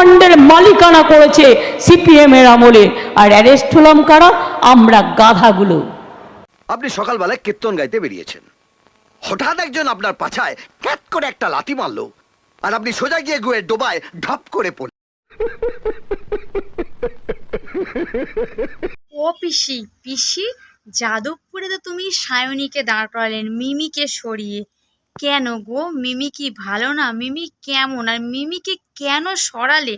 ফান্ডের মালিকানা করেছে সিপিএম এর আমলে। আর অ্যারেস্ট হলাম কারা? আমরা গাধাগুলো। আপনি সকালবেলায় কীর্তন গাইতে বেরিয়েছেন। হঠাৎ একজন আপনার পাছায় ক্যাট করে একটা লাথি মারলো। আর আপনি সোজা গিয়ে গুয়ে ডোবায় ঢপ করে পড়লেন। ও পিসি পিসি যাদবপুরে তো তুমি সায়নীকে দাঁড় করালেন মিমিকে সরিয়ে। কেন গো? মিমি কি ভালো না? মিমি কেমন? আর মিমিকে কেন সরালে?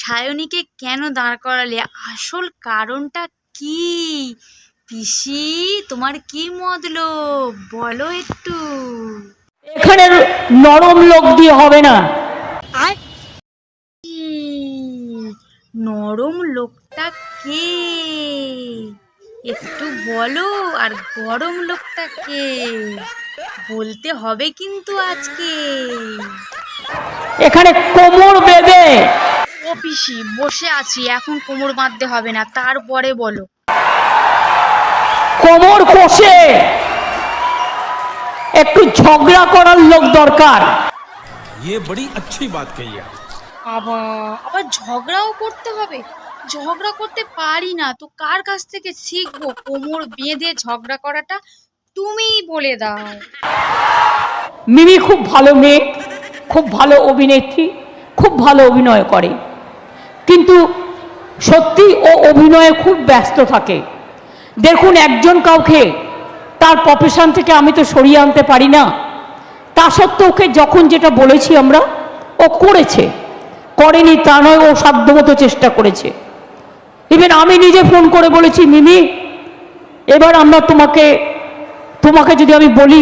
সায়নীকে কেন দাঁড় করালে? আসল কারণটা কি? পিসি তোমার কি মতলো বলো একটু। এখানে নরম লোক দিয়ে হবে না? নরম লোকটা কে? একটু বলো আর গরম লোকটা কে বলতে হবে কিন্তু আজকে এখানে কোমর বেঁধে ও পিসি বসে আছি এখন কোমর বাঁধতে হবে না তারপরে বলো কোমর কষে একটু ঝগড়া করার লোক দরকার ये बड़ी अच्छी बात कही है আবার আবার ঝগড়াও করতে হবে ঝগড়া করতে পারি না। তো কার কাছ থেকে শিখব? কোমর বেঁধে ঝগড়া করাটা তুমিই বলে দাও। মিমি খুব ভালো মেয়ে, খুব ভালো অভিনেত্রী, খুব ভালো অভিনয় করে। কিন্তু সত্যি ও অভিনয়ে খুব ব্যস্ত থাকে। দেখুন একজন কাউকে, তার প্রফেশন থেকে আমি তো সরিয়ে আনতে পারি না। তা সত্ত্বেও ওকে যখন যেটা বলেছি আমরা, ও করেছে। করেনি তা নয়, ও সাধ্যমতো চেষ্টা করেছে। ইভেন আমি নিজে ফোন করে বলেছি, মিমি, এবার আমরা তোমাকে তোমাকে যদি আমি বলি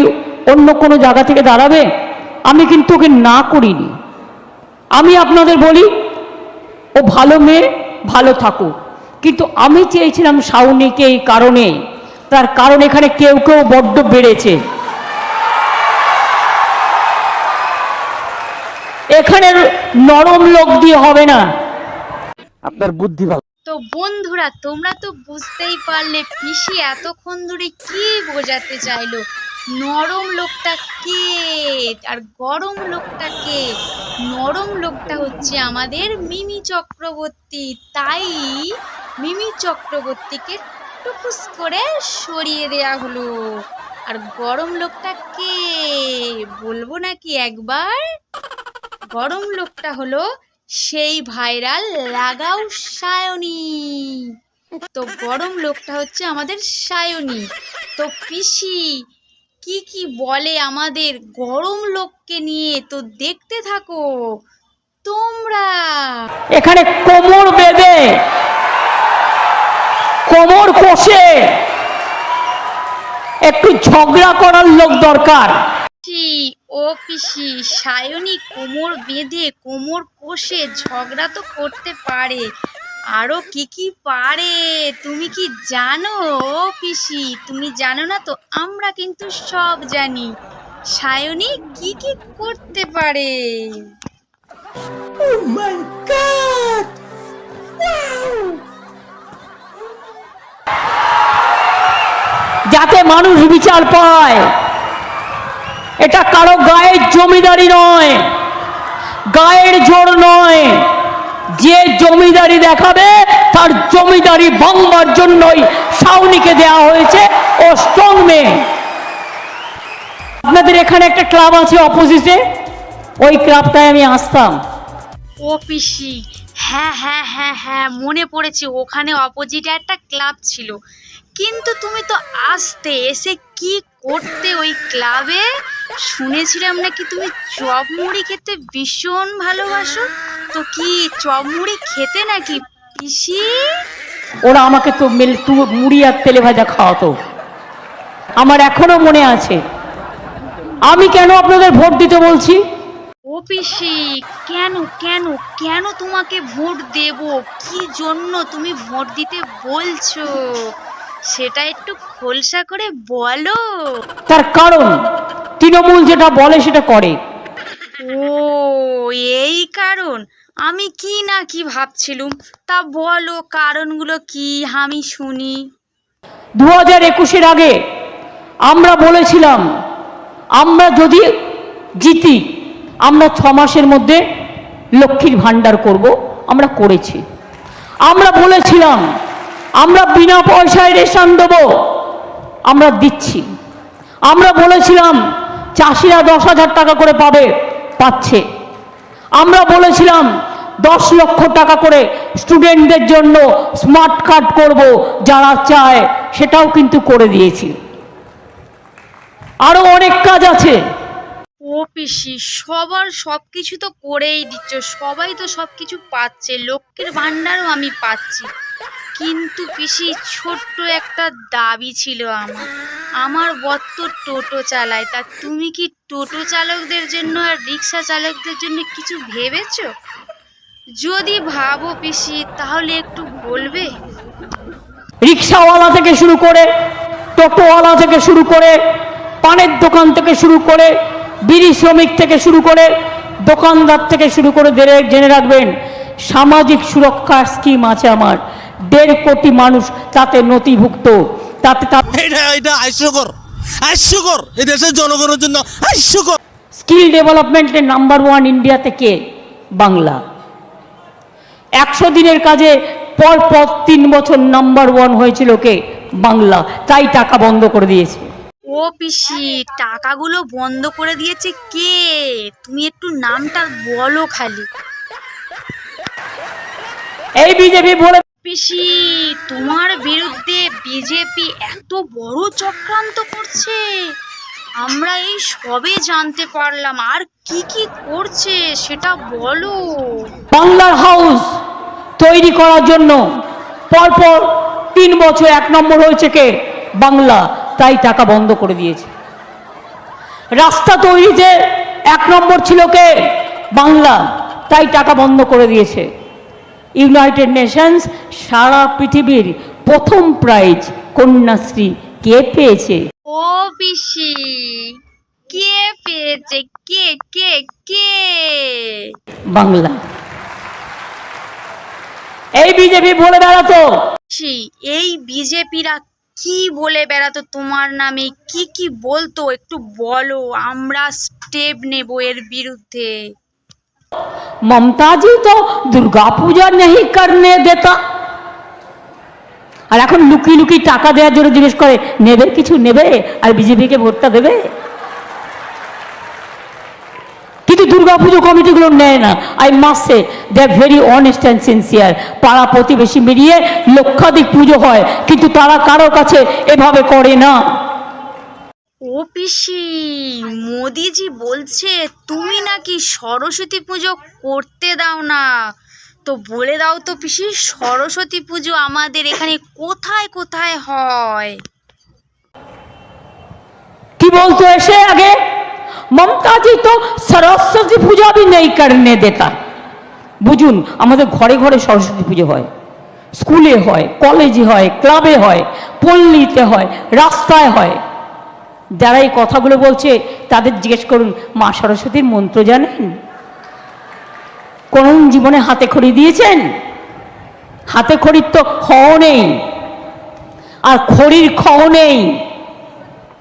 অন্য কোনো জায়গা থেকে দাঁড়াবে, আমি কিন্তু ওকে না করিনি। আমি আপনাদের বলি, ও ভালো মেয়ে, ভালো থাকুক। কিন্তু আমি চেয়েছিলাম শাউনিকে এই কারণে। তার কারণ এখানে কেউ কেউ বড্ড বেড়েছে। এখানে নরম লোক দিয়ে হবে না। তো বন্ধুরা, তোমরা তো বুঝতেই পারলে পিসি এতক্ষণ ধরে কি বোঝাতে চাইলো? নরম লোকটা কে? আর গরম লোকটা কে? নরম লোকটা হচ্ছে আমাদের মিমি চক্রবর্তী। তাই মিমি চক্রবর্তীকে টুকুস করে সরিয়ে দেয়া হলো। আর গরম লোকটা কে? বলব নাকি একবার? গরম লোকটা হলো সেই ভাইরাল লাগাও সায়নী। তো গরম লোকটা হচ্ছে আমাদের সায়নী। তো পিসি কি কি বলে আমাদের গরম লোককে নিয়ে তো দেখতে থাকো। তোমরা। এখানে কোমর বেঁধে কোমর কষে একটু ঝগড়া করার লোক দরকার। ও পিসি সায়নী কোমর বেঁধে কোমর কষে ঝগড়া তো করতে পারে। আরও কি কি পারে তুমি কি জানো ও পিসি তুমি জানো না তো আমরা কিন্তু সব জানি। সায়নী কি কি করতে পারে? যাতে মানুষ বিচার পায়। এটা কারও গায়ের জমিদারি নয়। গায়ের জোর নয়। যে জমিদারি দেখাবে, তার জমিদারি ভাঙবার জন্যই সাউনিকে দেওয়া হয়েছে ও স্ট্রং আপনাদের এখানে একটা ক্লাব আছে অপোজিটে? ওই ক্লাবটায় আমি আসতাম। ও পিসি হ্যাঁ হ্যাঁ হ্যাঁ হ্যাঁ মনে পড়েছে, ওখানে অপোজিটে একটা ক্লাব ছিল। কিন্তু তুমি তো আসতে, এসে কি করতে ওই ক্লাবে? শুনেছিলাম নাকি তুমি চপ মুড়ি খেতে ভীষণ ভালোবাসো? তো কি চপ মুড়ি খেতে নাকি পিসি? ওরা আমাকে তো মেল তু মুড়ি আর তেলে ভাজা খাওয়াতো। আমার এখনও মনে আছে। আমি কেন আপনাদের ভোট দিতে বলছি? ও পিসি কেন কেন কেন তোমাকে ভোট দেব? কি জন্য তুমি ভোট দিতে বলছো? সেটা একটু খোলসা করে বলো। তার কারণ তৃণমূল যেটা বলে সেটা করে। ও এই কারণ? আমি কি না কি ভাবছিলুম? তা বলো কারণগুলো কি আমি শুনি। দু হাজার একুশের আগে আমরা বলেছিলাম আমরা যদি জিতি আমরা ছ মাসের মধ্যে লক্ষ্মীর ভাণ্ডার করব আমরা করেছি। আমরা বলেছিলাম আমরা বিনা পয়সায় রেশন দেবো আমরা দিচ্ছি। আমরা বলেছিলাম চাষিরা দশ হাজার টাকা করে পাবে, পাচ্ছে। আমরা বলেছিলাম, দশ লক্ষ টাকা করে স্টুডেন্টদের জন্য স্মার্ট কার্ড করব, যারা চায়, সেটাও কিন্তু করে দিয়েছি। আরও অনেক কাজ আছে। ও পিসি, সবার সব কিছু তো করেই দিচ্ছ, সবাই তো সব কিছু পাচ্ছে, লক্ষ্মীর ভাণ্ডারও আমি পাচ্ছি। কিন্তু পিসি, ছোট্ট একটা দাবি ছিল আমার। আমার বর তো টোটো চালায়। তা তুমি কি টোটো চালকদের জন্য আর রিক্সা চালকদের জন্য কিছু ভেবেছ? যদি ভাবো পিসি, তাহলে একটু বলবে। রিক্সাওয়ালা থেকে শুরু করে, টোটোওয়ালা থেকে শুরু করে, পানের দোকান থেকে শুরু করে, বিড়ি শ্রমিক থেকে শুরু করে, দোকানদার থেকে শুরু করে, জেনে- জেনে রাখবেন, সামাজিক সুরক্ষা স্কিম আছে আমার। দেড় কোটি মানুষ তাতে নথিভুক্ত। তাতে এটা এটা হাস্যকর। হাস্যকর। এই দেশের জনগণের জন্য হাস্যকর। স্কিল ডেভেলপমেন্টের নাম্বার ওয়ান ইন্ডিয়াতে কে? বাংলা। একশো দিনের কাজে পর পর তিন বছর নাম্বার ওয়ান হয়েছিল কে? বাংলা। তাই টাকা বন্ধ করে দিয়েছে। ও পিসি টাকাগুলো বন্ধ করে দিয়েছে কে? তুমি একটু নামটা বলো খালি। এই বিজেপি বলে পিসি, তোমার বিরুদ্ধে বিজেপি এত বড় চক্রান্ত করছে। আমরা এই সবে জানতে পারলাম, আর কি কি করছে সেটা বলো। বাংলার হাউস তৈরি করার জন্য পরপর তিন বছর এক নম্বর হয়েছে কে? বাংলা। তাই টাকা বন্ধ করে দিয়েছে। রাস্তা তৈরিতে এক নম্বর ছিল কে? বাংলা। তাই টাকা বন্ধ করে দিয়েছে। ইউনাইটেড নেশনস সারা পৃথিবীর প্রথম প্রাইজ কন্যাশ্রী কে পেয়েছে? ও পিসি কে পেয়েছে? কে কে কে? বাংলা। এই বিজেপি বলে বেড়াতো। এই বিজেপিরা কি বলে বেড়াতো তোমার নামে? কি কি বলতো? একটু বলো আমরা স্টেপ নেব এর বিরুদ্ধে। মমতা তো দুর্গা পূজা नहीं करने देता আর এখন লুকি লুকি টাকা দেওয়ার জন্য জিজ্ঞেস করে, নেবে কিছু নেবে? আর বিজেপিকে ভোটটা দেবে? কিন্তু দুর্গাপুজো কমিটিগুলো নেয় না। I must say they very honest and sincere পাড়া প্রতিবেশী মিলিয়ে লক্ষাধিক পুজো হয়, কিন্তু তারা কারও কাছে এভাবে করে না। ও পিসি মোদিজি বলছে তুমি নাকি সরস্বতী পুজো করতে দাও না তো বলে দাও তো পিসি সরস্বতী পুজো আমাদের এখানে কোথায় কোথায় হয় কি বলতো এসে আগে মমতা জি তো সরস্বতী পূজা भी नहीं करने देता বুঝুন আমাদের ঘরে ঘরে সরস্বতী পুজো হয় স্কুলে হয় কলেজে হয় ক্লাবে হয় পল্লীতে হয় রাস্তায় হয় যারা এই কথাগুলো বলছে, তাদের জিজ্ঞেস করুন, মা সরস্বতীর মন্ত্র জানেন? কোন জীবনে হাতে খড়ি দিয়েছেন? হাতে খড়ির তো খও নেই। আর খড়ির খও নেই।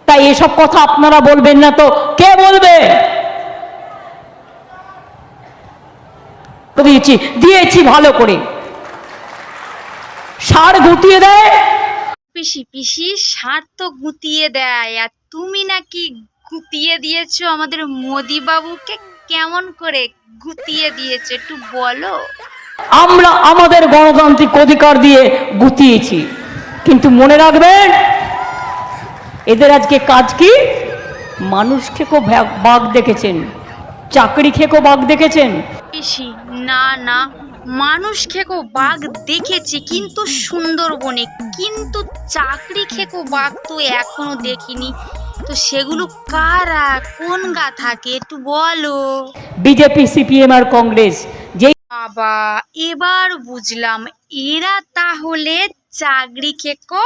তাই এসব কথা আপনারা বলবেন না তো কে বলবে? দিয়েছি দিয়েছি ভালো করে। সার গুটিয়ে দেয়। পিসি পিসি, সার তো গুতিয়ে দেয়, আর তুমি নাকি গুতিয়ে দিয়েছ আমাদের মোদি বাবুকে কেমন করে গুতিয়ে দিয়েছ একটু বলো। আমরা আমাদের গণতান্ত্রিক অধিকার দিয়ে গুতিয়েছি। কিন্তু মনে রাখবেন এদের আজকে কাজ কি? মানুষ খেকো বাঘ দেখেছেন চাকরি খেকো বাঘ দেখেছেন। না না মানুষ খেকো বাঘ দেখেছি কিন্তু সুন্দরবনে কিন্তু চাকরি খেকো বাঘ তো এখনও দেখিনি। তো সেগুলো কারা? কোন গা থাকে? একটু বলো। বিজেপি সিপিএম আর কংগ্রেস যে বাবা এবার বুঝলাম। এরা তাহলে চাকরি খেকো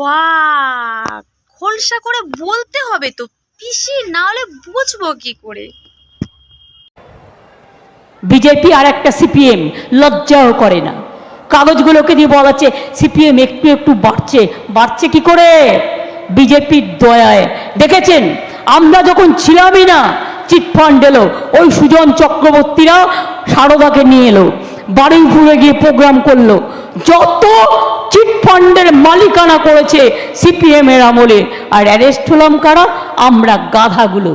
বাঘ খোলসা করে বলতে হবে তো। পিসি না হলে বুঝব কি করে? বিজেপি আর একটা সিপিএম লজ্জাও করে না। কাগজগুলোকে দিয়ে বলাচ্ছে সিপিএম একটু একটু বাড়ছে। বাড়ছে কি করে? বিজেপির দয়ায়। দেখেছেন? আমরা যখন ছিলামই না, চিটফান্ড এলো, ওই সুজন চক্রবর্তীরা সারদাকে নিয়ে এলো, বারুইপুরে গিয়ে প্রোগ্রাম করল। যত চিটফান্ডের মালিকানা করেছে সিপিএমের আমলে, আর অ্যারেস্ট হলাম কারা? আমরা গাধাগুলো।